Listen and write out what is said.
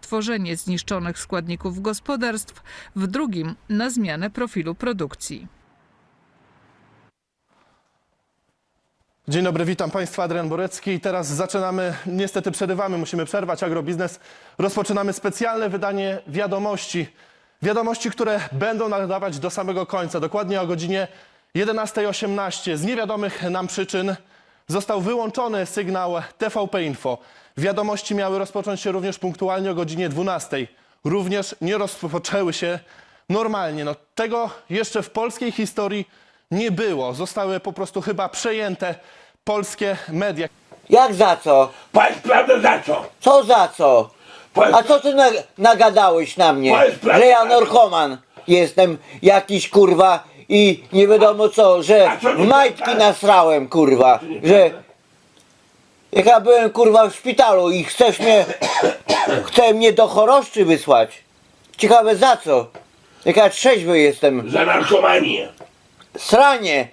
odtworzenie zniszczonych składników gospodarstw, w drugim na zmianę profilu produkcji. Dzień dobry, witam Państwa, Adrian Borecki. I teraz zaczynamy, niestety przerywamy, musimy przerwać agrobiznes. Rozpoczynamy specjalne wydanie wiadomości. Wiadomości, które będą nadawać do samego końca, dokładnie o godzinie 11.18. Z niewiadomych nam przyczyn został wyłączony sygnał TVP Info. Wiadomości miały rozpocząć się również punktualnie o godzinie 12. Również nie rozpoczęły się normalnie. No, tego jeszcze w polskiej historii nie było. Zostały po prostu chyba przejęte polskie media. Jak za co? Powiedz prawdę za co? Co za co? Powiedz, A co ty na, nagadałeś na mnie? Powiedz prawdę. Że ja narkoman jestem jakiś kurwa i nie wiadomo co, że majtki nasrałem kurwa, że jak ja byłem kurwa w szpitalu i chcesz mnie, chce mnie do choroszczy wysłać. Ciekawe za co? Jak ja trzeźwy jestem. za narkomanię. Sranie.